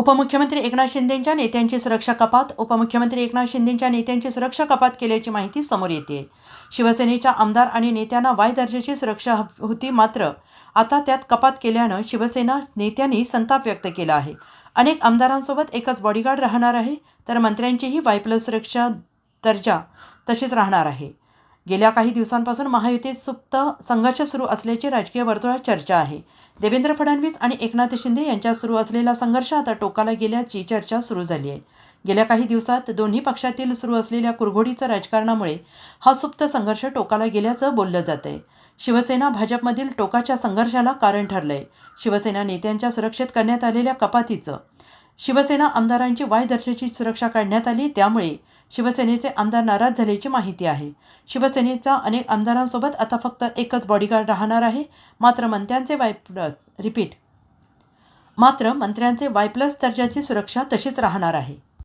उपमुख्यमंत्री एकनाथ शिंदेंच्या नेत्यांची सुरक्षा कपात उपमुख्यमंत्री एकनाथ शिंदेंच्या नेत्यांची सुरक्षा कपात केल्याची माहिती समोर येते. शिवसेनेच्या आमदार आणि नेत्यांना वाय दर्जाची सुरक्षा होती मात्र आता त्यात कपात केल्यानं शिवसेना नेत्यांनी संताप व्यक्त केला आहे. अनेक आमदारांसोबत एकच बॉडीगार्ड राहणार आहे तर मंत्र्यांचीही वाय प्लस सुरक्षा दर्जा तशीच राहणार आहे. गेल्या काही दिवसांपासून महायुतीत सुप्त संघर्ष सुरू असल्याची राजकीय वर्तुळात चर्चा आहे. देवेंद्र फडणवीस आणि एकनाथ शिंदे यांच्यात सुरू असलेला संघर्ष आता टोकाला गेल्याची चर्चा सुरू झाली आहे. गेल्या काही दिवसात दोन्ही पक्षातील सुरू असलेल्या कुरघोडीचं राजकारणामुळे हा सुप्त संघर्ष टोकाला गेल्याचं बोललं जात आहे. शिवसेना भाजपमधील टोकाच्या संघर्षाला कारण ठरलंय. शिवसेना नेत्यांच्या सुरक्षेत करण्यात आलेल्या कपातीचं. शिवसेना आमदारांची वाय दर्जाची सुरक्षा काढण्यात आली त्यामुळे शिवसेनेचे आमदार नाराज झाल्याची माहिती आहे. शिवसेनेचा अनेक आमदारांसोबत आता फक्त एकच बॉडीगार्ड राहणार आहे. मात्र मंत्र्यांचे वाय प्लस रिपीट मात्र मंत्र्यांचे वाय प्लस दर्जाची सुरक्षा तशीच राहणार आहे.